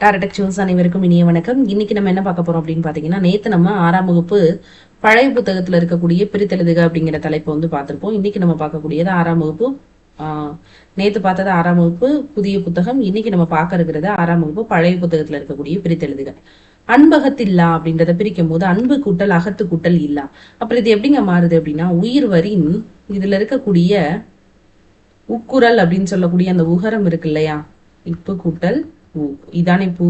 டாரடெக் choose அனைவருக்கும் இனிய வணக்கம். இன்னைக்கு நம்ம என்ன பார்க்க போறோம் அப்படின்னு பாத்தீங்கன்னா நேத்து நம்ம ஆறாம் வகுப்பு பழைய புத்தகத்துல இருக்கக்கூடிய பிரித்தெழுதுக அப்படிங்கிற தலைப்பை வந்து பார்த்திருப்போம். இன்னைக்கு நம்ம பார்க்கக்கூடியது ஆறாம் வகுப்பு ஆஹ் நேத்து பார்த்தது ஆறாம் வகுப்பு புதிய புத்தகம். இன்னைக்கு நம்ம பார்க்க இருக்கிறது ஆறாம் வகுப்பு பழைய புத்தகத்துல இருக்கக்கூடிய பிரித்தெழுதுக. அன்பகத்தில்லா அப்படின்றத பிரிக்கும் போது அன்பு கூட்டல் அகத்து கூட்டல் இல்லா. அப்புறம் இது எப்படிங்க மாறுது அப்படின்னா உயிர் வரின் இதுல இருக்கக்கூடிய உக்குரல் அப்படின்னு சொல்லக்கூடிய அந்த உகரம் இருக்கு இல்லையா? இப்பு கூட்டல் பூ. இதானே பூ.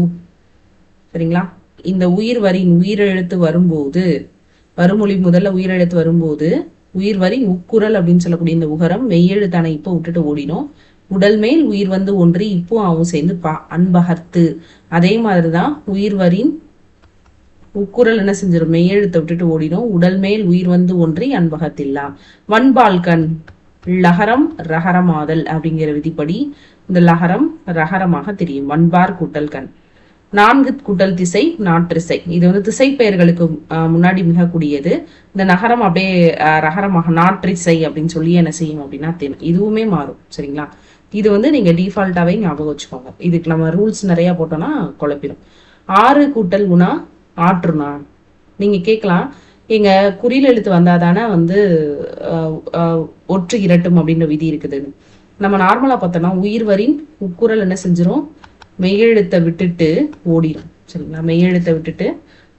சரிங்களா? இந்த உயிர் வரின் உயிரெழுத்து வரும்போது வருமொழி முதல்ல உயிரெழுத்து வரும்போது உயிர் வரி உக்குரல் அப்படின்னு சொல்லக்கூடிய இந்த உகரம் மெய்யெழுத்தான இப்போ விட்டுட்டு ஓடினோம். உடல் மேல் உயிர் வந்து ஒன்று இப்போ அவன் சேர்ந்து பா அன்பகர்த்து. அதே மாதிரிதான் உயிர் வரின் உக்குரல் என்ன செஞ்சிடும் மெய்யெழுத்தை விட்டுட்டு ஓடினோம். உடல் மேல் உயிர் வந்து ஒன்றி அன்பகத்தில்லா வன்பால்கண் லகரம் ரகரமாதல் அப்படிங்கிற விதிப்படி இந்த லகரம் ரகரமாக தெரியும். வன்பார் கூட்டல் கண். நான்கு கூட்டல் திசை நாற்றிசை. இது வந்து திசை பெயர்களுக்கு முன்னாடி மிகக்கூடியது. இந்த நகரம் அப்படியே ரகரமாக நாற்றிசை அப்படின்னு சொல்லி என்ன செய்யும் அப்படின்னா தெரியும் இதுவுமே மாறும். சரிங்களா? இது வந்து நீங்க டிஃபால்ட்டாவே ஞாபகம் வச்சுக்கோங்க. இதுக்கு நம்ம ரூல்ஸ் நிறைய போட்டோம்னா குழப்பிடும். ஆறு கூட்டல் உணா ஆற்றுனா நீங்க கேட்கலாம். எங்க குறியில் எழுத்து வந்தாதானே வந்து ஒற்று இரட்டும் அப்படின்ற விதி இருக்குதுன்னு நம்ம நார்மலா பார்த்தோம்னா உயிர் வரின் உக்குரல் என்ன செஞ்சிடும் மெய்யெழுத்தை விட்டுட்டு ஓடிடும் சரிங்களா? மெய்யெழுத்தை விட்டுட்டு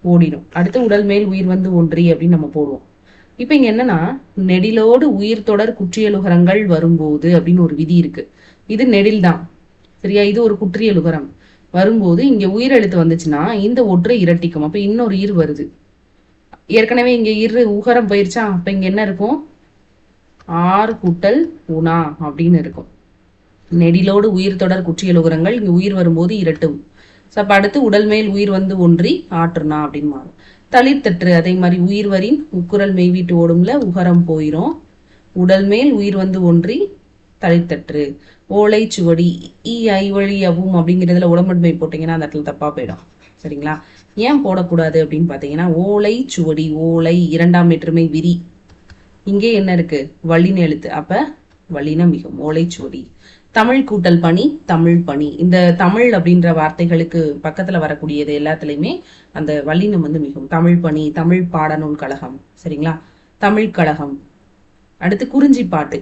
ஓடிடும் அடுத்து உடல் மேல் உயிர் வந்து ஒன்றி அப்படின்னு நம்ம போடுவோம். இப்ப இங்க என்னன்னா நெடிலோடு உயிர் தொடர் குற்றியலுகரங்கள் வரும்போது அப்படின்னு ஒரு விதி இருக்கு. இது நெடில் தான். சரியா? இது ஒரு குற்றியலுகரம். வரும்போது இங்க உயிரெழுத்து வந்துச்சுன்னா இந்த ஒற்றை இரட்டிக்கும். அப்ப இன்னொரு ஈர் வருது. ஏற்கனவே இங்க இரு உகரம் போயிருச்சா? அப்ப இங்க என்ன இருக்கும்? ஆறு கூட்டல் உணா அப்படின்னு இருக்கும். நெடிலோடு உயிர் தொடர் குற்றியலுகரங்கள் இங்கே உயிர் வரும்போது இரட்டும். ஸோ அப்போ அடுத்து உடல் மேல் உயிர் வந்து ஒன்றி ஆற்றுனா அப்படின்னு மாறும். தளிர்த்தற்று அதே மாதிரி உயிர் வரின் உக்குரல் மெய்வீட்டு ஓடும்ல உகரம் போயிரும். உடல் மேல் உயிர் வந்து ஒன்றி தளிர்த்தற்று ஓலை சுவடி ஈ ஐ வழி அவும் அப்படிங்கிறதுல உடம்பன்மை போட்டீங்கன்னா அந்த இடத்துல தப்பா போயிடும். சரிங்களா? ஏன் போடக்கூடாது அப்படின்னு பாத்தீங்கன்னா ஓலை சுவடி ஓலை இரண்டாம் வேற்றுமை விரி இங்கே என்ன இருக்கு? வள்ளின எழுத்து. அப்ப வள்ளின மிகும் ஓலைச்சுவடி தமிழ் கூட்டல் பணி தமிழ் பணி. இந்த தமிழ் அப்படின்ற வார்த்தைகளுக்கு பக்கத்துல வரக்கூடியது எல்லாத்துலயுமே அந்த வள்ளினம் வந்து மிகும் தமிழ் பணி தமிழ் பாடநூல் கழகம். சரிங்களா? தமிழ் கழகம். அடுத்து குறிஞ்சி பாட்டு.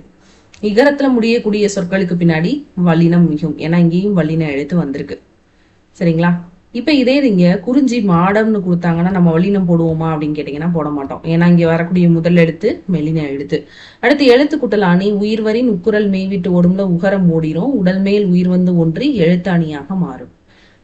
இகரத்துல முடியக்கூடிய சொற்களுக்கு பின்னாடி வல்லினம் மிகும். ஏன்னா இங்கேயும் வல்லின எழுத்து வந்திருக்கு. சரிங்களா? இப்ப இதே இங்க குறிஞ்சி மாடம்னு கொடுத்தாங்கன்னா நம்ம வல்லினம் போடுவோமா அப்படின்னு கேட்டீங்கன்னா போட மாட்டோம். ஏன்னா இங்க வரக்கூடிய முதல் எழுத்து மெலின எழுத்து. அடுத்து எழுத்து குட்டலாணி உயிர் வரின் உக்குரல் மெய்விட்டு ஓடும்ல உகரம் ஓடிரும். உடல் மேல் உயிர் வந்து ஒன்றி எழுத்தாணியாக மாறும்.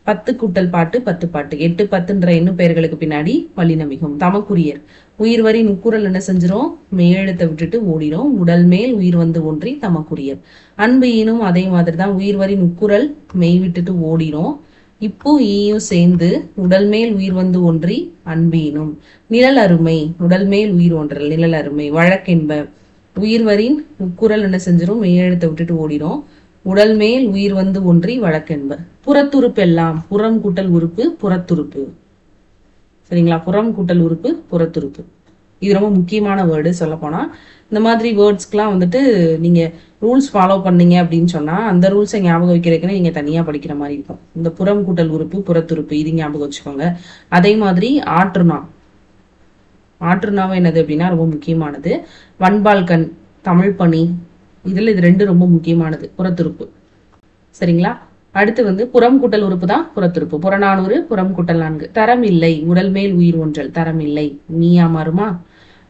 பத்து குட்டல் பாட்டு பத்து பாட்டு. எட்டு பத்துன்ற இன்னும் பெயர்களுக்கு பின்னாடி வல்லின மிகும் தமக்குரியர். உயிர் வரி நுக்குரல் என்ன செஞ்சிரும்? மெய்யெழுத்தை விட்டுட்டு ஓடிரும். உடல் மேல் உயிர் வந்து ஒன்றி தமக்குரியர். அன்பு ஈனும் அதே மாதிரி தான் உயிர் வரி நுக்குரல் மெய் விட்டுட்டு ஓடிரும். இப்போ ஈயும் சேர்ந்து உடல் மேல் உயிர் வந்து ஒன்றி அன்பீனும். நிழல் அருமை உடல் மேல் உயிர் ஒன்றல் நிழல் அருமை. வழக்கென்ப உயிர் வரின் உக்குரல் என்ன செஞ்சிடும் மெய்யெழுத்தை விட்டுட்டு ஓடிடும் உடல் மேல் உயிர் வந்து ஒன்றி வழக்கென்ப. புறத்துறுப்பு எல்லாம் புறம் கூட்டல் உறுப்பு புறத்துறுப்பு. சரிங்களா? புறம் கூட்டல் உறுப்பு புறத்துறுப்பு. இது ரொம்ப முக்கியமான வேர்டு சொல்லப்போனால் இந்த மாதிரி வேர்ட்ஸ்க்குலாம் வந்துட்டு நீங்கள் ரூல்ஸ் ஃபாலோ பண்ணீங்க அப்படின்னு சொன்னால் அந்த ரூல்ஸை ஞாபகம் வைக்கிறதுக்குன்னு நீங்கள் தனியாக படிக்கிற மாதிரி இருக்கும். இந்த புறம் கூட்டல் உறுப்பு புறத்துறுப்பு இது ஞாபகம் வச்சுக்கோங்க. அதே மாதிரி ஆற்றுனா ஆற்றுனாவை என்னது அப்படின்னா ரொம்ப முக்கியமானது. வன்பால் கண் தமிழ் பணி இதில் இது ரெண்டு ரொம்ப முக்கியமானது. புறத்துறுப்பு. சரிங்களா? அடுத்து வந்து புறம் கூட்டல் உறுப்பு தான் புறத்துறுப்பு. புறநானூறு புறம் கூட்டல் நான்கு. தரம் இல்லை. உடல் மேல் உயிர் ஒன்றல். தரம் இல்லை. நீயா மாறுமா?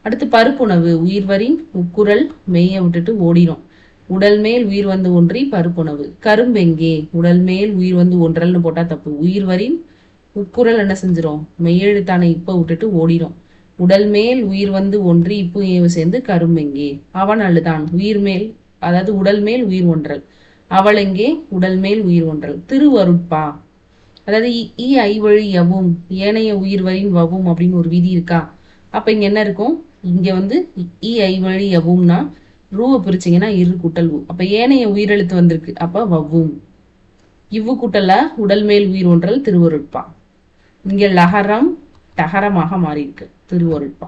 அடுத்து பருப்புணவு. உயிர்வரின் உக்குரல் மெய்ய விட்டுட்டு ஓடிரும். உடல் மேல் உயிர் வந்து ஒன்றி பருப்புணவு. கரும்பெங்கே உடல் மேல் உயிர் வந்து ஒன்றல்னு போட்டா தப்பு. உயிர் வரின் உக்குரல் என்ன செஞ்சிடும் மெய்யெழுத்தான இப்ப விட்டுட்டு ஓடிரும். உடல் மேல் உயிர் வந்து ஒன்றி இப்பு ஏவு சேர்ந்து கரும்பெங்கே அவன் அழுதான். உயிர் மேல் அதாவது உடல் மேல் உயிர் ஒன்றல். அவள் எங்கே? உடல் மேல் உயிர் ஒன்றல். திருவருட்பா. அதாவது இ- ஈ ஐ வழி யவும் ஏனைய உயிர் வரின் வவும் அப்படின்னு ஒரு விதி இருக்கா? அப்ப இங்க என்ன இருக்கும்? இங்க வந்து இஐ வழி யவும்னா ரூவை பிரிச்சீங்கன்னா இரு கூட்டல் உ. அப்ப ஏனைய உயிரெழுத்து வந்திருக்கு. அப்ப வவ்வும். இவ்வு கூட்டல உடல் மேல் உயிர் ஒன்றல் திருவருட்பா. இங்க லகரம் டகரமாக மாறியிருக்கு. திருவருட்பா.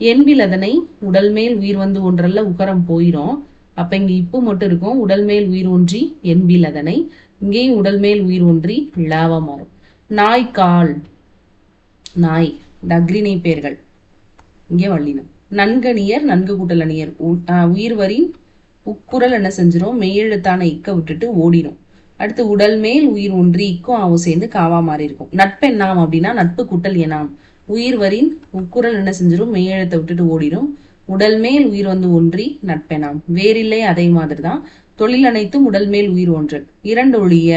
என்பில் அதனை உடல் மேல் உயிர் வந்து ஒன்றல்ல உகரம் போயிரும். அப்ப இங்க இப்பு மட்டும் இருக்கும். உடல் மேல் உயிர் ஒன்றி என்பில் அதனை. இங்கேயும் உடல் மேல் உயிர் ஒன்றி லாவா மாறும். நாய் கால். நாய். இந்த அக்ரிணை பெயர்கள் இங்கே வள்ளினம். நன்கணியர் நன்கு கூட்டல் அணியர் உ- ஆஹ் உயிர்வரின் உக்குரல் என்ன செஞ்சிடும் மெய்யெழுத்தான இக்க விட்டுட்டு ஓடிடும் அடுத்து உடல் மேல் உயிர் ஒன்றி இக்கும். ஆவும் சேர்ந்து காவா மாறி இருக்கும். நட்பெண்ணாம் அப்படின்னா நட்பு கூட்டல் எனாம் உயிர்வரின் உக்குரல் என்ன செஞ்சிடும் மெய்யெழுத்தை விட்டுட்டு ஓடிடும் உடல் மேல் உயிர் வந்து ஒன்றி நட்பெனாம் வேறில்லை அதே மாதிரி தான் தொழில் அனைத்தும் உடல் மேல் உயிர் ஒன்று. இரண்டு ஒழிய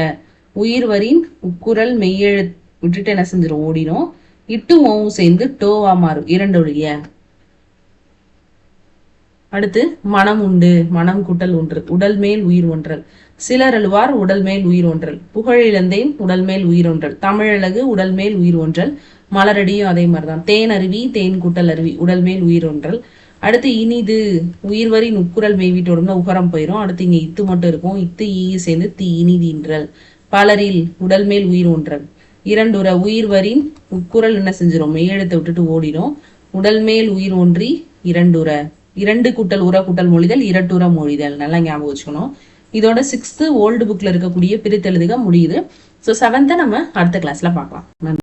உயிர்வரின் உக்குரல் மெய்யெழு விட்டுட்டு என்ன செஞ்சிடும் ஓடிடும் இட்டு ஓவும் சேர்ந்து டோவா மாறும். இரண்டு ஒழிய அடுத்து மனம் உண்டு மனம் கூட்டல் ஒன்று உடல் மேல் உயிர் ஒன்றல். சிலர் அழுவார் உடல் மேல் உயிர் ஒன்றல். புகழிழந்தேன் உடல் மேல் உயிர் ஒன்றல். தமிழழகு உடல் மேல் உயிர் ஒன்றல். மலரடியும் அதே மாதிரிதான். தேன் அருவி தேன் கூட்டல் அருவி உடல் மேல் உயிர் ஒன்றல். அடுத்து இனிது உயிர்வரி நுக்குரல் மேய்விட்டோம்னா உகரம் போயிடும் அடுத்து இங்க இத்து மட்டும் இருக்கும். இத்து ஈ சேர்ந்து தி இனிதின்றல் பலரில் உடல் மேல் உயிர் ஒன்றல். இரண்டுற உயிர்வரின் உக்குரல் என்ன செஞ்சிடும் மெய்யெழுத்தை விட்டுட்டு ஓடிடும் உடல் மேல் உயிர் ஒன்றி இரண்டுற. இரண்டு கூட்டல் உர கூட்டல் மொழிதல் இரட்டுற மொழிதல். நல்லா ஞாபகம் வச்சுக்கணும். இதோட சிக்ஸ்த்து ஓல்டு புக்ல இருக்கக்கூடிய பிரித்தெழுதுக முடியுது. ஸோ செவன்த்தை நம்ம அடுத்த கிளாஸ்ல பார்க்கலாம். நன்றி.